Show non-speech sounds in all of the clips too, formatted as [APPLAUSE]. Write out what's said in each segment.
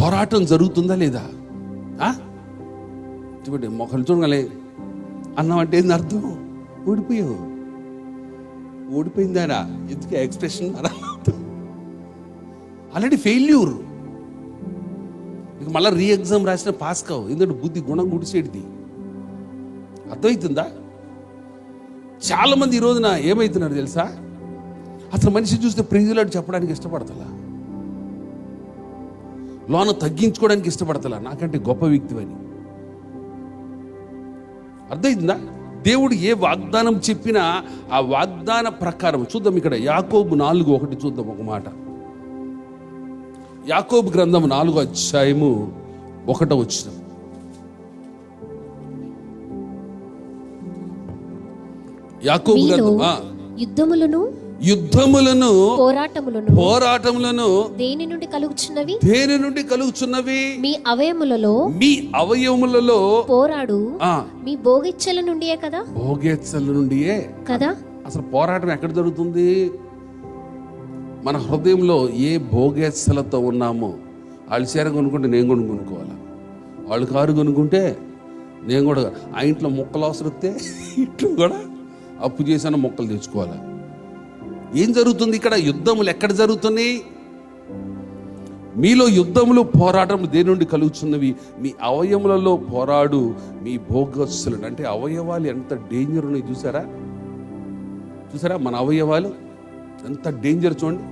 పోరాటం జరుగుతుందా లేదా? చూడండి మొక్కలు చూడగలే అన్నం అంటే ఏంది అర్థం? ఓడిపోయావు ఓడిపోయిందారా ఎందుకు ఎక్స్ప్రెషన్ ఆల్రెడీ ఫెయిల్యూర్. ఇక మళ్ళీ రీ ఎగ్జామ్ రాసిన పాస్ కావు. ఎందుకంటే బుద్ధి గుణం గుడిసేటిది. అర్థమవుతుందా చాలా మంది ఈ రోజున ఏమవుతున్నారు తెలుసా? అసలు మనిషి చూస్తే ప్రియులాడు చెప్పడానికి ఇష్టపడతలా? లోన తగ్గించుకోవడానికి ఇష్టపడతలా? నాకంటే గొప్ప వ్యక్తివని. అర్థమైందా? దేవుడు ఏ వాగ్దానం చెప్పినా ఆ వాగ్దాన ప్రకారం చూద్దాం ఇక్కడ యాకోబు నాలుగు ఒకటి చూద్దాం ఒక మాట. యాకోబు గ్రంథం నాలుగో అధ్యాయము ఒకటో వచ్చిన యాకోబు గ్రంథం యుద్ధములను యుద్ధములను పోరాటములను పోరాటములను దేని నుండి కలుగుచున్నవి? దేని నుండి కలుగుచున్నవి? మీ అవయములలో మీ అవయవములలో పోరాడు మీ భోగిచ్చల నుండియే కదా? భోగేత్సల నుండియే. కదా? అసలు పోరాటం ఎక్కడ జరుగుతుంది? మన హృదయంలో ఏ భోగేత్సలతో ఉన్నామో వాళ్ళు చీర కొనుక్కుంటే నేను కూడా కొనుక్కోవాలి? వాళ్ళు కారు కొనుక్కుంటే నేను కూడా ఆ ఇంట్లో మొక్కలు అవసరం వస్తే [LAUGHS] ఇంట్లో కూడా అప్పు చేసిన మొక్కలు తెచ్చుకోవాలి? ఏం జరుగుతుంది ఇక్కడ? యుద్ధములు ఎక్కడ జరుగుతున్నాయి? మీలో యుద్ధములు పోరాటములు దేని నుండి కలుగుతున్నవి? మీ అవయములలో పోరాడు మీ భోగస్సులు అంటే అవయవాలు ఎంత డేంజర్ ఉన్నాయి చూసారా? చూసారా మన అవయవాలు? ఎంత డేంజర్ చూడండి.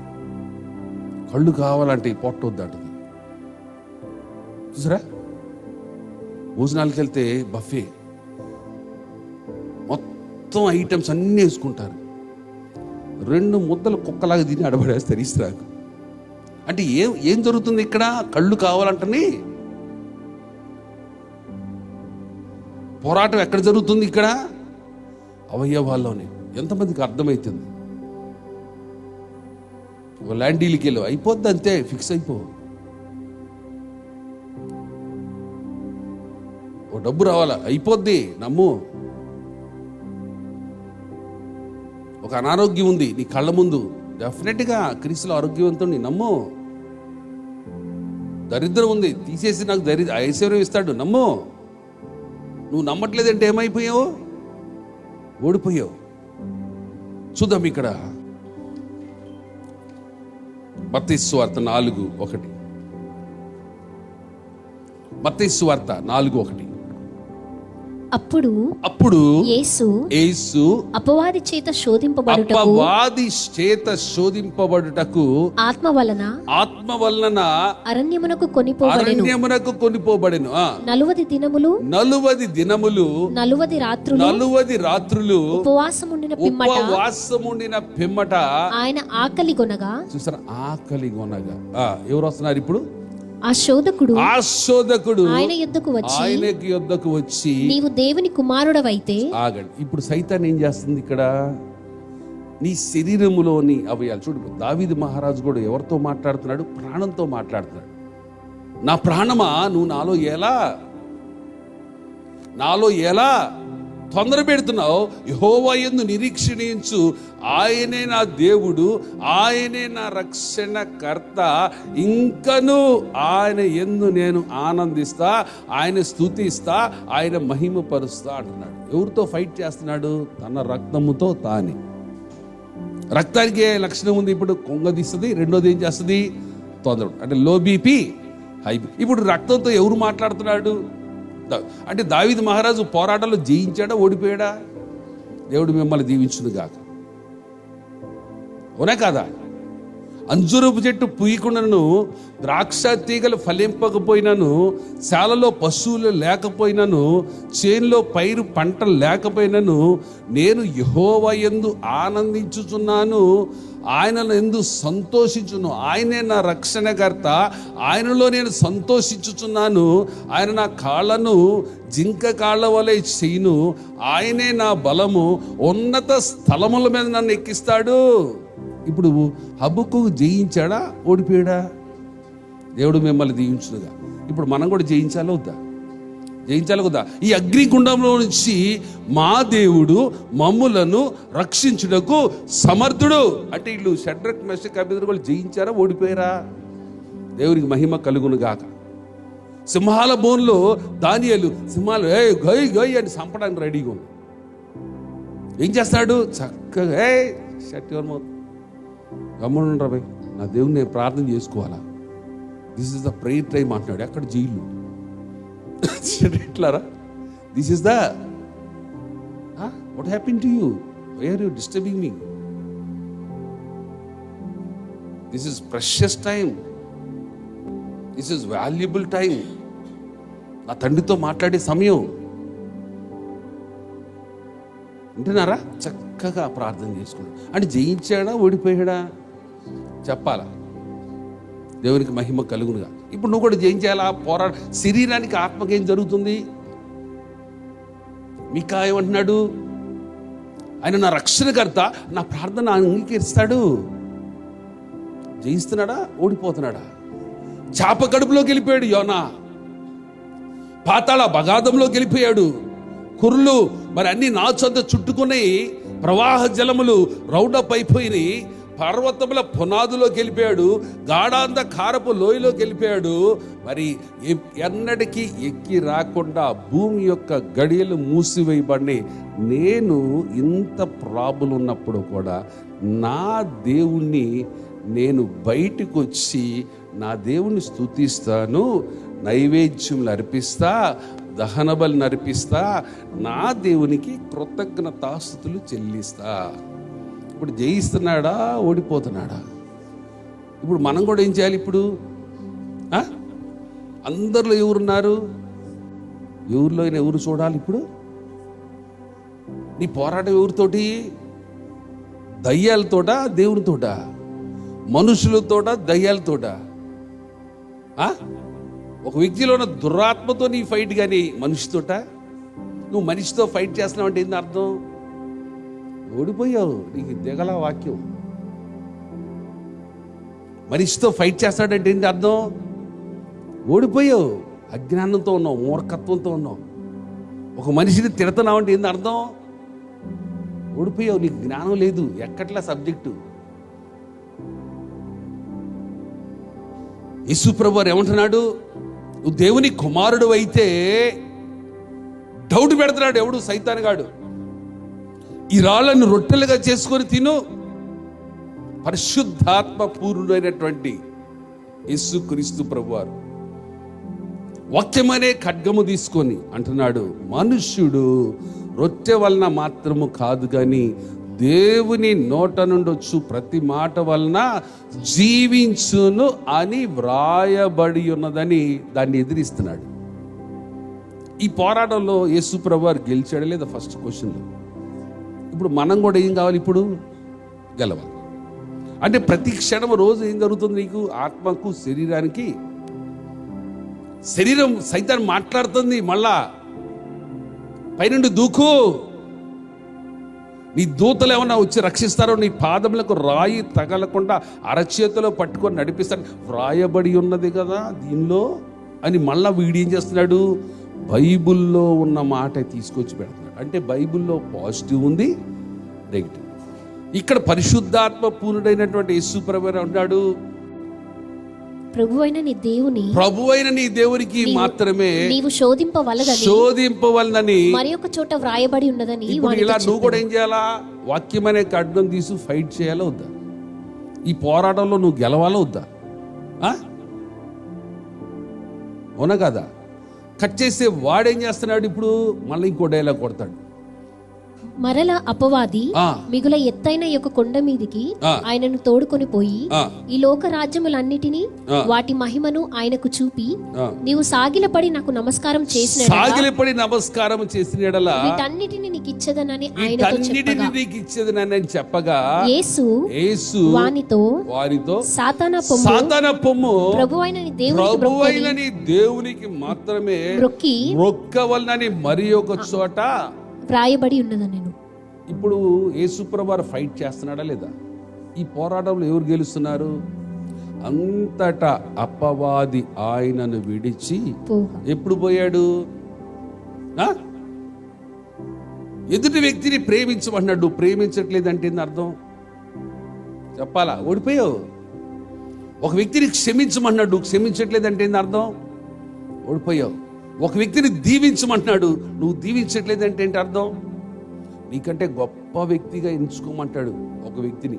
కళ్ళు కావాలంటే ఈ పొట్ట వద్దాటది చూసారా? భోజనాలకు వెళ్తే బఫే మొత్తం ఐటమ్స్ అన్నీ వేసుకుంటారు. రెండు ముద్దలు కుక్కలాగా తిని అడబడేస్తారు ఇస్రాకు అంటే ఏం ఏం జరుగుతుంది ఇక్కడ? కళ్ళు కావాలంటని? పోరాటం ఎక్కడ జరుగుతుంది ఇక్కడ? అవయవాల్లోనే ఎంతమందికి అర్థమవుతుంది ఒక ల్యాండ్ డీల్కి వెళ్ళావు అయిపోద్ది అంతే ఫిక్స్ అయిపో. ఓ డబ్బు రావాలా? అయిపోద్ది నమ్ము. ఒక అనారోగ్యం ఉంది నీ కళ్ళ ముందు. డెఫినెట్గా క్రీస్తులు ఆరోగ్యవంతుడిని నమ్ము. దరిద్రం ఉంది తీసేసి నాకు దరి ఐశ్వర్యం ఇస్తాడు నమ్ము. నువ్వు నమ్మట్లేదంటే ఏమైపోయావు? ఓడిపోయావు. చూద్దాం ఇక్కడ. మత్తయి వార్త నాలుగు ఒకటి. మత్తయి వార్త నాలుగు ఒకటి. అప్పుడు అప్పుడు యేసు యేసు అపవాది చేత శోధింపబడుటకు అపవాది చేత శోధింపబడుటకు ఆత్మ వలన ఆత్మ వలన అరణ్యమునకు కొనిపోబడెను. అరణ్యమునకు కొనిపోబడెను. నలువది దినములు నలువది దినములు నలువది రాత్రులు నలువది రాత్రులు ఉపవాసముండిన పిమ్మట ఉపవాసముండిన పిమ్మట ఆయన ఆకలి కొనగా చూసారా? ఆకలి కొనగా. ఎవరు వస్తున్నారు ఇప్పుడు? ఆ శోధకుడు ఆ శోధకుడు ఆయన యుద్ధకు వచ్చి ఆయనకి యొద్దకు వచ్చి నీవు దేవుని కుమారుడవైతే ఆగండి. ఇప్పుడు సైతాన్ ఏం చేస్తుంది ఇక్కడ? నీ శరీరములోని అవయాలు చూడు దావీదు మహారాజు కూడా ఎవరితో మాట్లాడుతున్నాడు? ప్రాణంతో మాట్లాడుతున్నాడు. నా ప్రాణమా? నువ్వు నాలో ఎలా? నాలో ఎలా? తొందర పెడుతున్నావు. యహోవా ఎందు నిరీక్షణించు. ఆయనే నా దేవుడు ఆయనే నా రక్షణకర్త. ఇంకను ఆయన ఎందు నేను ఆనందిస్తా ఆయన స్థుతిస్తా ఆయన మహిమపరుస్తా అంటున్నాడు. ఎవరితో ఫైట్ చేస్తున్నాడు? తన రక్తముతో తానే. రక్తానికి ఏ లక్షణం ఉంది. ఇప్పుడు కొంగదీస్తుంది రెండోది ఏం చేస్తుంది? తొందర అంటే లో బీపీ హై బీ ఇప్పుడు రక్తంతో ఎవరు మాట్లాడుతున్నాడు? అంటే దావీదు మహారాజు పోరాటంలో జయించాడా ఓడిపోయాడా? దేవుడు మిమ్మల్ని దీవించును గాక. అవునా కాదా? అంజురపు చెట్టు పూయకుండాను ద్రాక్ష తీగలు ఫలింపకపోయినను శాలలో పశువులు లేకపోయినను చేనులో పైరు పంట లేకపోయినను నేను యహోవ ఎందు ఆనందించుచున్నాను ఆయనను ఎందు సంతోషించును. ఆయనే నా రక్షణకర్త ఆయనలో నేను సంతోషించుచున్నాను. ఆయన నా కాళ్ళను జింక కాళ్ళ వలె చేయును. ఆయనే నా బలము. ఉన్నత స్థలముల మీద నన్ను ఎక్కిస్తాడు. ఇప్పుడు హబ్బుకు జయించాడా? ఓడిపోయాడా? దేవుడు మిమ్మల్ని దీవించునుగా. ఇప్పుడు మనం కూడా జయించాలి? వద్దా? జయించాలి వద్దా ఈ అగ్నిగుండంలో నుంచి మా దేవుడు మమ్ములను రక్షించుటకు సమర్థుడు. అంటే వీళ్ళు షడ్రక్ మెషక్ అభ్యర్థులు జయించారా ఓడిపోయారా? దేవునికి మహిమ కలుగును గాక. సింహాల బోన్లో దానియలు సింహాలు ఏ గై గై అని చంపడానికి రెడీగా ఉంది. ఏం చేస్తాడు? చక్కగా ఏ షట్ గమ్మునుండ్రా నా దేవుని నేను ప్రార్థన చేసుకోవాలా? This is the prayer time అంటున్నాడు. ఎక్కడ? జైలు ఎట్లారా this is the what happen to you why are you disturbing me this is precious time this is valuable time నా తండ్రితో మాట్లాడే సమయం. వింటున్నారా? చక్కగా ప్రార్థన చేసుకున్నాడు. అంటే జయించాడా? ఓడిపోయాడా? చెప్పాలా? దేవునికి మహిమ కలుగునుగా. ఇప్పుడు నువ్వు కూడా జయించాలా పోరాడ శరీరానికి ఆత్మకి ఏం జరుగుతుంది? మీకా ఏమంటున్నాడు ఆయన నా రక్షణకర్త నా ప్రార్థన అంగీకరిస్తాడు. జయిస్తున్నాడా? ఓడిపోతున్నాడా? చాప కడుపులోకి వెళ్ళిపోయాడు యోనా. పాతాళ బగాదంలో గెలిపోయాడు కుర్లు మరి అన్ని నాచొద్ద చుట్టుకుని ప్రవాహ జలములు రౌడప్ అయిపోయినాయి. పర్వతముల పునాదులో గెలిపాడు గాఢాంధ కారపు లోయలో గెలిపాడు. మరి ఎన్నటికీ ఎక్కి రాకుండా భూమి యొక్క గడియలు మూసివేయబడి నేను ఇంత ప్రాబులు ఉన్నప్పుడు కూడా నా దేవుణ్ణి నేను బయటకు వచ్చి నా దేవుణ్ణి స్తుతిస్తాను నైవేద్యములు అర్పిస్తా దహనబలు నర్పిస్తా నా దేవునికి కృతజ్ఞతాస్థుతులు చెల్లిస్తా. ఇప్పుడు జయిస్తున్నాడా ఓడిపోతున్నాడా? ఇప్పుడు మనం కూడా ఏం చేయాలి ఇప్పుడు? ఆ? అందరిలో ఎవరున్నారు? ఎవరిలో అయినా ఎవరు చూడాలి ఇప్పుడు? నీ పోరాటం ఎవరితోటి? దయ్యాలతోట దేవునితోట? మనుషులతోట దయ్యాలతోట? ఒక వ్యక్తిలో ఉన్న దురాత్మతో నీ ఫైట్ కానీ మనిషితోట? నువ్వు మనిషితో ఫైట్ చేస్తున్నావు అంటే ఏంది అర్థం? ఓడిపోయావు. నీకు దిగల వాక్యం. మనిషితో ఫైట్ చేస్తాడంటే ఏంటి అర్థం? ఓడిపోయావు. అజ్ఞానంతో ఉన్నావు మూర్ఖత్వంతో ఉన్నావు. ఒక మనిషిని తిడుతున్నావు అంటే ఏంది అర్థం? ఓడిపోయావు. నీకు జ్ఞానం లేదు. ఎక్కట్లా సబ్జెక్టు? యేసుప్రభు వారు ఏమంటున్నాడు? నువ్వు దేవుని కుమారుడు అయితే డౌట్ పెడుతున్నాడు ఎవడు? సైతానగాడు. ఈ రాళ్ళను రొట్టెలుగా చేసుకొని తిను. పరిశుద్ధాత్మ పూర్ణుడైనటువంటి యేసుక్రీస్తు ప్రభువారు వాక్యమనే ఖడ్గము తీసుకొని అంటున్నాడు మనుష్యుడు రొట్టె వలన మాత్రము కాదు కానీ దేవుని నోట నుండి వచ్చు ప్రతి మాట వలన జీవించును అని వ్రాయబడి ఉన్నదని దాన్ని ఎదిరిస్తున్నాడు. ఈ పోరాటంలో యేసు ప్రభువారు గెలిచాడు లేదా? ఫస్ట్ క్వశ్చన్లో. ఇప్పుడు మనం కూడా ఏం కావాలి ఇప్పుడు? గెలవాలి. అంటే ప్రతి క్షణం రోజు ఏం జరుగుతుంది నీకు? ఆత్మకు శరీరానికి శరీరం సైతాన్ని మాట్లాడుతుంది మళ్ళా. పైనుండి దూకు. నీ దూతలు ఏమన్నా వచ్చి రక్షిస్తారో నీ పాదములకు రాయి తగలకుండా అరచేతిలో పట్టుకొని నడిపిస్తాడు. వ్రాయబడి ఉన్నది కదా దీనిలో అని మళ్ళా వీడు ఏం చేస్తున్నాడు? బైబిల్లో ఉన్న మాట తీసుకొచ్చి పెడతాడు. అంటే బైబిల్లో పాజిటివ్ ఉంది నెగిటివ్. ఇక్కడ పరిశుద్ధాత్మ పూర్ణుడైనటువంటి యేసు ప్రభు ఉన్నాడు ప్రభు అయిన నీ దేవుని ప్రభు అయిన నీ దేవునికి మాత్రమే నీవు శోధింపవలదని శోధింపవలనని మరి ఒక చోట వ్రాయబడి ఉన్నదని ఇలా నువ్వు కూడా ఏం చేయాలా? వాక్యం అనే ఖడ్గం తీసి ఫైట్ చేయాలా వద్దా? ఈ పోరాటంలో నువ్వు గెలవాలా వద్దా? అవునా కదా? కట్ చేస్తే వాడేం చేస్తున్నాడు ఇప్పుడు? మళ్ళీ ఇంకో డైలాగ్ కొడతాడు. మరల అపవాది. మిగుల ఎత్తైన యొక్క కొండ మీదికి. ఆయనను తోడుకొని పోయి ఈ లోక రాజ్యములన్నిటినీ. వాటి మహిమను ఆయనకు చూపి. నీవు సాగిలపడి నాకు నమస్కారం చేసిన సాగిలిపడి నమస్కారం చేసిన వీటన్నిటిని నీకు ఇచ్చదనని చెప్పగా నీకు ఇచ్చేది నన్ను చెప్పగా యేసు యేసు వానితో వారితో సాతాన పొమ్ము సాతన పొమ్ము ప్రభు అయిన నీ దేవునికి ప్రభు అయిన నీ దేవునికి మాత్రమే మ్రొక్కి మొక్కవలనని మరి ఒక చోట వ్రాయబడి ఉన్నదని నేను? ఇప్పుడు యేసుప్రభు ఫైట్ చేస్తున్నాడా లేదా? ఈ పోరాటంలో ఎవరు గెలుస్తున్నారు? అంతటా అపవాది ఆయనను విడిచి ఎప్పుడు పోయాడు? ఎదుటి వ్యక్తిని ప్రేమించమన్నాడు నువ్వు ప్రేమించట్లేదంటే ఏంది అర్థం? చెప్పాలా? ఓడిపోయావు. ఒక వ్యక్తిని క్షమించమన్నాడు నువ్వు క్షమించట్లేదంటే ఏంది అర్థం? ఓడిపోయావు. ఒక వ్యక్తిని దీవించమంటున్నాడు. నువ్వు దీవించట్లేదంటే ఏంటి అర్థం? నీకంటే గొప్ప వ్యక్తిగా ఎంచుకోమంటాడు ఒక వ్యక్తిని.